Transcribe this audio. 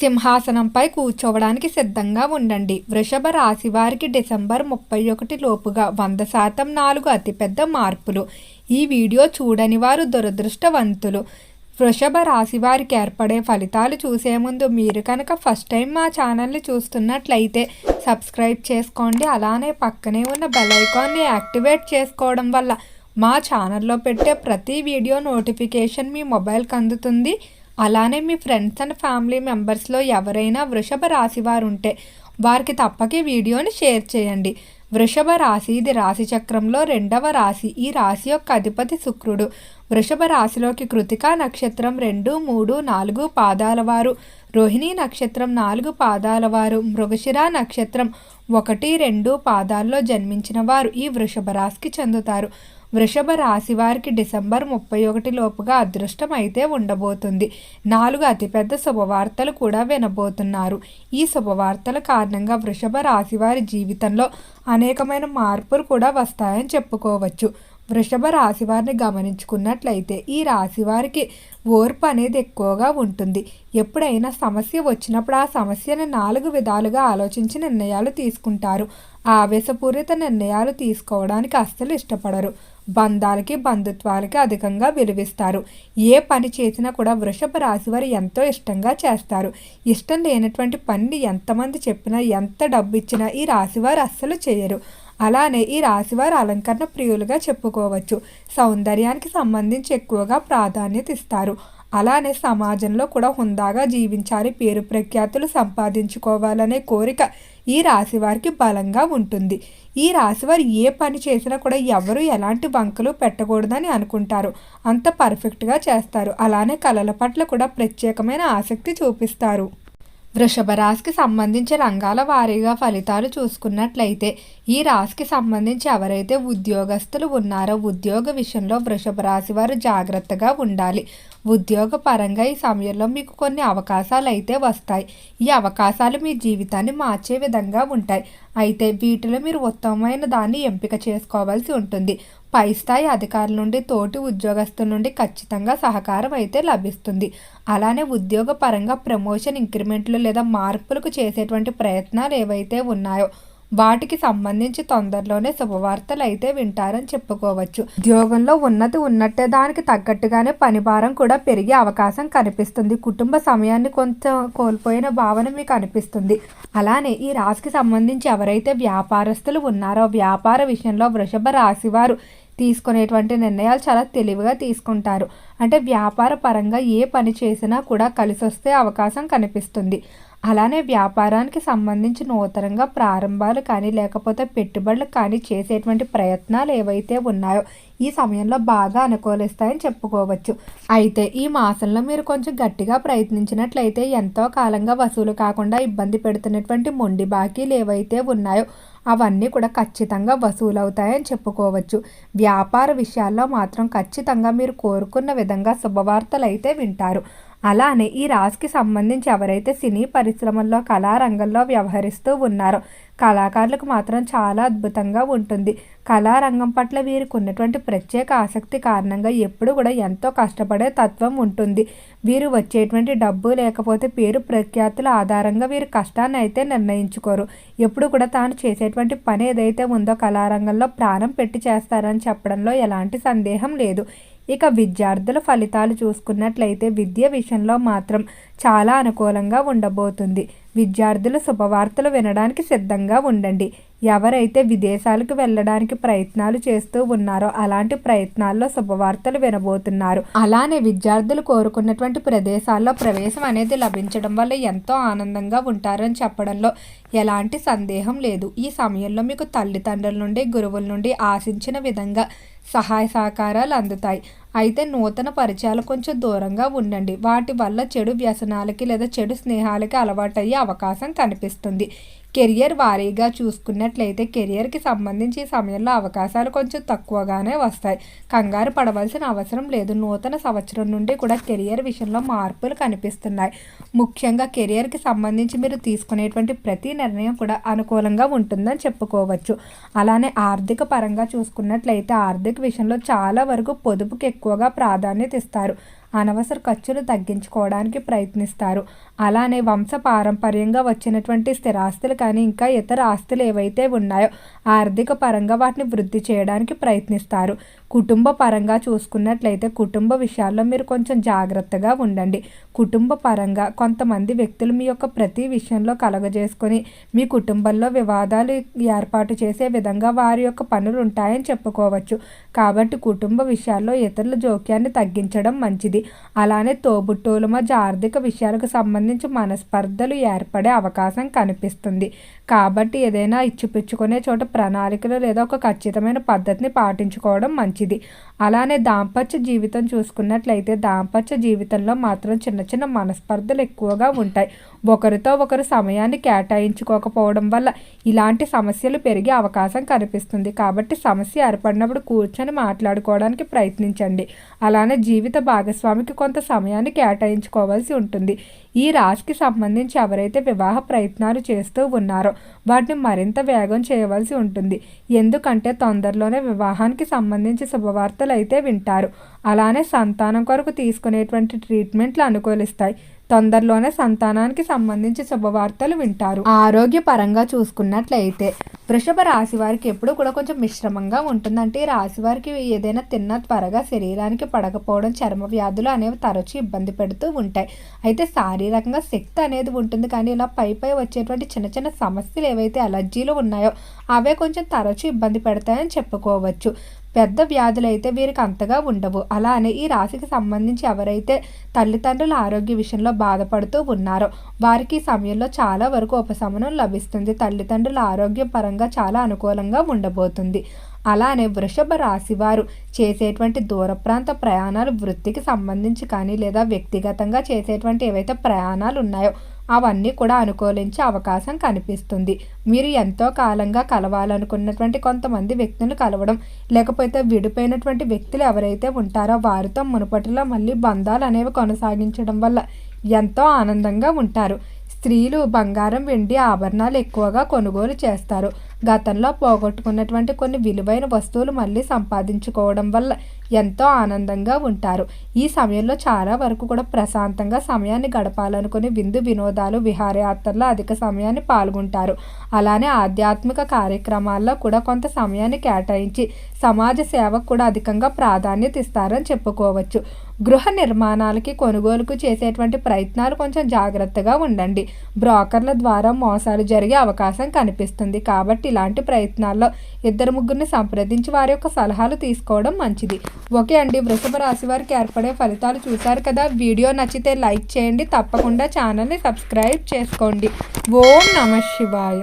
సింహాసనంపై కూర్చోవడానికి సిద్ధంగా ఉండండి. వృషభ రాశి వారికి డిసెంబర్ ముప్పై ఒకటి లోపుగా వంద శాతం నాలుగు అతిపెద్ద మార్పులు. ఈ వీడియో చూడని వారు దురదృష్టవంతులు. వృషభ రాశి వారికి ఏర్పడే ఫలితాలు చూసే ముందు మీరు కనుక ఫస్ట్ టైం మా ఛానల్ని చూస్తున్నట్లయితే సబ్స్క్రైబ్ చేసుకోండి. అలానే పక్కనే ఉన్న బెల్ ఐకాన్ని యాక్టివేట్ చేసుకోవడం వల్ల మా ఛానల్లో పెట్టే ప్రతి వీడియో నోటిఫికేషన్ మీ మొబైల్కి అందుతుంది. అలానే మీ ఫ్రెండ్స్ అండ్ ఫ్యామిలీ మెంబర్స్లో ఎవరైనా వృషభ రాశి వారు ఉంటే వారికి తప్పక వీడియోని షేర్ చేయండి. వృషభ రాశి ఇది రాశి చక్రంలో రెండవ రాశి. ఈ రాశి యొక్క అధిపతి శుక్రుడు. వృషభ రాశిలోకి కృతికా నక్షత్రం రెండు మూడు నాలుగు పాదాల వారు. రోహిణీ నక్షత్రం నాలుగు పాదాల వారు. మృగశిర నక్షత్రం ఒకటి రెండు పాదాల్లో జన్మించిన వారు ఈ వృషభ రాశికి చెందుతారు. వృషభ రాశి వారికి డిసెంబర్ ముప్పై ఒకటి లోపుగా అదృష్టం అయితే ఉండబోతుంది. నాలుగు అతిపెద్ద శుభవార్తలు కూడా వినబోతున్నారు. ఈ శుభవార్తల కారణంగా వృషభ రాశి వారి జీవితంలో అనేకమైన మార్పులు కూడా వస్తాయని చెప్పుకోవచ్చు. వృషభ రాశి వారిని గమనించుకున్నట్లయితే ఈ రాశి వారికి ఓర్పు అనేది ఎక్కువగా ఉంటుంది. ఎప్పుడైనా సమస్య వచ్చినప్పుడు ఆ సమస్యను నాలుగు విధాలుగా ఆలోచించి నిర్ణయాలు తీసుకుంటారు. ఆవేశపూరిత నిర్ణయాలు తీసుకోవడానికి అస్సలు ఇష్టపడరు. బంధాలకి బంధుత్వాలకి అధికంగా విలువిస్తారు. ఏ పని చేసినా కూడా వృషభ రాశి వారు ఎంతో ఇష్టంగా చేస్తారు. ఇష్టం లేనటువంటి పనిని ఎంతమంది చెప్పినా ఎంత డబ్బు ఇచ్చినా ఈ రాశివారు అస్సలు చేయరు. అలానే ఈ రాశివారు అలంకరణ ప్రియులుగా చెప్పుకోవచ్చు. సౌందర్యానికి సంబంధించి ఎక్కువగా ప్రాధాన్యత ఇస్తారు. అలానే సమాజంలో కూడా హుందాగా జీవించాలి పేరు ప్రఖ్యాతులు సంపాదించుకోవాలనే కోరిక ఈ రాశి వారికి బలంగా ఉంటుంది. ఈ రాశివారు ఏ పని చేసినా కూడా ఎవరు ఎలాంటి వంకలు పెట్టకూడదని అనుకుంటారు. అంత పర్ఫెక్ట్గా చేస్తారు. అలానే కళల పట్ల కూడా ప్రత్యేకమైన ఆసక్తి చూపిస్తారు. వృషభ రాశికి సంబంధించి రంగాల వారీగా ఫలితాలు చూసుకున్నట్లయితే ఈ రాశికి సంబంధించి ఎవరైతే ఉద్యోగస్తులు ఉన్నారో ఉద్యోగ విషయంలో వృషభ రాశి వారు జాగ్రత్తగా ఉండాలి. ఉద్యోగ పరంగా ఈ సమయంలో మీకు కొన్ని అవకాశాలు అయితే వస్తాయి. ఈ అవకాశాలు మీ జీవితాన్ని మార్చే విధంగా ఉంటాయి. అయితే వీటిలో మీరు ఉత్తమమైన దాన్ని ఎంపిక చేసుకోవాల్సి ఉంటుంది. పై స్థాయి అధికారుల నుండి తోటి ఉద్యోగస్తుల నుండి ఖచ్చితంగా సహకారం అయితే లభిస్తుంది. అలానే ఉద్యోగ పరంగా ప్రమోషన్ ఇంక్రిమెంట్లు లేదా మార్పులకు చేసేటువంటి ప్రయత్నాలు ఏవైతే ఉన్నాయో వాటికి సంబంధించి తొందరలోనే శుభవార్తలు అయితే వింటారని చెప్పుకోవచ్చు. ఉద్యోగంలో ఉన్నది ఉన్నట్టే దానికి తగ్గట్టుగానే పని భారం కూడా పెరిగే అవకాశం కనిపిస్తుంది. కుటుంబ సమయాన్ని కొంచెం కోల్పోయిన భావన మీకు అనిపిస్తుంది. అలానే ఈ రాశికి సంబంధించి ఎవరైతే వ్యాపారస్తులు ఉన్నారో వ్యాపార విషయంలో వృషభ రాశి వారు తీసుకునేటువంటి నిర్ణయాలు చాలా తెలివిగా తీసుకుంటారు. అంటే వ్యాపార పరంగా ఏ పని చేసినా కూడా కలిసి వస్తే అవకాశం కనిపిస్తుంది. అలానే వ్యాపారానికి సంబంధించి నూతనంగా ప్రారంభాలు కానీ లేకపోతే పెట్టుబడులు కానీ చేసేటువంటి ప్రయత్నాలు ఏవైతే ఉన్నాయో ఈ సమయంలో బాగా అనుకూలిస్తాయని చెప్పుకోవచ్చు. అయితే ఈ మాసంలో మీరు కొంచెం గట్టిగా ప్రయత్నించినట్లయితే ఎంతో కాలంగా వసూలు కాకుండా ఇబ్బంది పెడుతున్నటువంటి మొండి బాకీలు ఏవైతే ఉన్నాయో అవన్నీ కూడా ఖచ్చితంగా వసూలవుతాయని చెప్పుకోవచ్చు. వ్యాపార విషయాల్లో మాత్రం ఖచ్చితంగా మీరు కోరుకున్న విధంగా శుభవార్తలు అయితే వింటారు. అలానే ఈ రాశికి సంబంధించి ఎవరైతే సినీ పరిశ్రమల్లో కళారంగంలో వ్యవహరిస్తూ ఉన్నారో కళాకారులకు మాత్రం చాలా అద్భుతంగా ఉంటుంది. కళారంగం పట్ల వీరికి ఉన్నటువంటి ప్రత్యేక ఆసక్తి కారణంగా ఎప్పుడు కూడా ఎంతో కష్టపడే తత్వం ఉంటుంది. వీరు వచ్చేటువంటి డబ్బు లేకపోతే పేరు ప్రఖ్యాతుల ఆధారంగా వీరు కష్టాన్ని అయితే నిర్ణయించుకోరు. ఎప్పుడు కూడా తాను చేసేటువంటి పని ఏదైతే ఉందో కళారంగంలో ప్రాణం పెట్టి చేస్తారని చెప్పడంలో ఎలాంటి సందేహం లేదు. ఇక విద్యార్థుల ఫలితాలు చూసుకున్నట్లయితే విద్య విషయంలో మాత్రం చాలా అనుకూలంగా ఉండబోతుంది. విద్యార్థులు శుభవార్తలు వినడానికి సిద్ధంగా ఉండండి. ఎవరైతే విదేశాలకు వెళ్ళడానికి ప్రయత్నాలు చేస్తూ ఉన్నారో అలాంటి ప్రయత్నాల్లో శుభవార్తలు వినబోతున్నారు. అలానే విద్యార్థులు కోరుకున్నటువంటి ప్రదేశాల్లో ప్రవేశం అనేది లభించడం వల్ల ఎంతో ఆనందంగా ఉంటారని చెప్పడంలో ఎలాంటి సందేహం లేదు. ఈ సమయంలో మీకు తల్లిదండ్రుల నుండి గురువుల నుండి ఆశించిన విధంగా సహాయ సహకారాలు అందుతాయి. అయితే నూతన పరిచయాలు కొంచెం దూరంగా ఉండండి. వాటి వల్ల చెడు వ్యసనాలకి లేదా చెడు స్నేహాలకి అలవాటయ్యే అవకాశం కనిపిస్తుంది. కెరియర్ వారీగా చూసుకున్నట్లయితే కెరియర్కి సంబంధించి ఈ సమయంలో అవకాశాలు కొంచెం తక్కువగానే వస్తాయి. కంగారు పడవలసిన అవసరం లేదు. నూతన సంవత్సరం నుండి కూడా కెరియర్ విషయంలో మార్పులు కనిపిస్తున్నాయి. ముఖ్యంగా కెరియర్కి సంబంధించి మీరు తీసుకునేటువంటి ప్రతి నిర్ణయం కూడా అనుకూలంగా ఉంటుందని చెప్పుకోవచ్చు. అలానే ఆర్థిక పరంగా చూసుకున్నట్లయితే ఆర్థిక విషయంలో చాలా వరకు పొదుపుకి ఎక్కువగా ప్రాధాన్యత ఇస్తారు. అనవసర ఖర్చులు తగ్గించుకోవడానికి ప్రయత్నిస్తారు. అలానే వంశ పారంపర్యంగా వచ్చినటువంటి స్థిరాస్తులు కానీ ఇంకా ఇతర ఆస్తులు ఏవైతే ఉన్నాయో ఆర్థిక పరంగా వాటిని వృద్ధి చేయడానికి ప్రయత్నిస్తారు. కుటుంబ పరంగా చూసుకున్నట్లయితే కుటుంబ విషయాల్లో మీరు కొంచెం జాగ్రత్తగా ఉండండి. కుటుంబ పరంగా కొంతమంది వ్యక్తులు మీ యొక్క ప్రతి విషయంలో కలగజేసుకొని మీ కుటుంబంలో వివాదాలు ఏర్పాటు చేసే విధంగా వారి యొక్క పనులు ఉంటాయని చెప్పుకోవచ్చు. కాబట్టి కుటుంబ విషయాల్లో ఇతరుల జోక్యాన్ని తగ్గించడం మంచిది. అలానే తోబుట్టువుల మధ్య ఆర్థిక విషయాలకు సంబంధించి మనస్పర్ధలు ఏర్పడే అవకాశం కనిపిస్తుంది. కాబట్టి ఏదైనా ఇచ్చిపుచ్చుకునే చోట ప్రణాళికలు లేదా ఒక ఖచ్చితమైన పద్ధతిని పాటించుకోవడం మంచిది. అలానే దాంపత్య జీవితం చూసుకున్నట్లయితే దాంపత్య జీవితంలో మాత్రం చిన్న చిన్న మనస్పర్ధలు ఎక్కువగా ఉంటాయి. ఒకరితో ఒకరు సమయాన్ని కేటాయించుకోకపోవడం వల్ల ఇలాంటి సమస్యలు పెరిగే అవకాశం కనిపిస్తుంది. కాబట్టి సమస్య ఏర్పడినప్పుడు కూర్చొని మాట్లాడుకోవడానికి ప్రయత్నించండి. అలానే జీవిత భాగస్వామికి కొంత సమయాన్ని కేటాయించుకోవాల్సి ఉంటుంది. ఈ రాశికి సంబంధించి ఎవరైతే వివాహ ప్రయత్నాలు చేస్తూ ఉన్నారో వాటిని మరింత వేగం చేయవలసి ఉంటుంది. ఎందుకంటే తొందరలోనే వివాహానికి సంబంధించి శుభవార్తలు అయితే వింటారు. అలానే సంతానం కొరకు తీసుకునేటువంటి ట్రీట్మెంట్లు అనుకూలిస్తాయి. తొందరలోనే సంతానానికి సంబంధించి శుభవార్తలు వింటారు. ఆరోగ్యపరంగా చూసుకున్నట్లయితే వృషభ రాశి వారికి ఎప్పుడు కూడా కొంచెం మిశ్రమంగా ఉంటుందంటే ఈ రాశి వారికి ఏదైనా తిన్న త్వరగా శరీరానికి పడకపోవడం చర్మ వ్యాధులు అనేవి తరచూ ఇబ్బంది పెడుతూ ఉంటాయి. అయితే శారీరకంగా శక్తి అనేది ఉంటుంది. కానీ ఇలా పై పై వచ్చేటువంటి చిన్న చిన్న సమస్యలు ఏవైతే అలర్జీలు ఉన్నాయో అవే కొంచెం తరచూ ఇబ్బంది పెడతాయని చెప్పుకోవచ్చు. పెద్ద వ్యాధులు అయితే వీరికి అంతగా ఉండవు. అలానే ఈ రాశికి సంబంధించి ఎవరైతే తల్లిదండ్రుల ఆరోగ్య విషయంలో బాధపడుతూ ఉన్నారో వారికి సమయంలో చాలా వరకు ఉపశమనం లభిస్తుంది. తల్లిదండ్రుల ఆరోగ్య పరంగా చాలా అనుకూలంగా ఉండబోతుంది. అలానే వృషభ రాశి వారు చేసేటువంటి దూర ప్రాంత ప్రయాణాలు వృత్తికి సంబంధించి కానీ లేదా వ్యక్తిగతంగా చేసేటువంటి ఏవైతే ప్రయాణాలు ఉన్నాయో అవన్నీ కూడా అనుకూలించే అవకాశం కనిపిస్తుంది. మీరు ఎంతో కాలంగా కలవాలనుకున్నటువంటి కొంతమంది వ్యక్తులను కలవడం లేకపోతే విడిపోయినటువంటి వ్యక్తులు ఎవరైతే ఉంటారో వారితో మునుపటిలో మళ్ళీ బంధాలు అనేవి కొనసాగించడం వల్ల ఎంతో ఆనందంగా ఉంటారు. స్త్రీలు బంగారం వెండి ఆభరణాలు ఎక్కువగా కొనుగోలు చేస్తారు. గతంలో పోగొట్టుకున్నటువంటి కొన్ని విలువైన వస్తువులు మళ్ళీ సంపాదించుకోవడం వల్ల ఎంతో ఆనందంగా ఉంటారు. ఈ సమయంలో చాలా వరకు కూడా ప్రశాంతంగా సమయాన్ని గడపాలనుకుని విందు వినోదాలు విహారయాత్రల్లో అధిక సమయాన్ని పాల్గొంటారు. అలానే ఆధ్యాత్మిక కార్యక్రమాల్లో కూడా కొంత సమయాన్ని కేటాయించి సమాజ సేవకు కూడా అధికంగా ప్రాధాన్యత ఇస్తారని చెప్పుకోవచ్చు. గృహ నిర్మాణాలకి కొనుగోలుకు చేసేటువంటి ప్రయత్నాలు కొంచెం జాగ్రత్తగా ఉండండి. బ్రోకర్ల ద్వారా మోసాలు జరిగే అవకాశం కనిపిస్తుంది. కాబట్టి ఇలాంటి ప్రయత్నాల్లో ఇద్దరు ముగ్గురిని సంప్రదించి వారి యొక్క సలహాలు తీసుకోవడం మంచిది. ఓకే అండి వృషభ రాశి వారికి ఏర్పడే ఫలితాలు చూశారు కదా. వీడియో నచ్చితే లైక్ చేయండి తప్పకుండా ఛానల్ని సబ్స్క్రైబ్ చేసుకోండి. ఓం నమ శివాయ.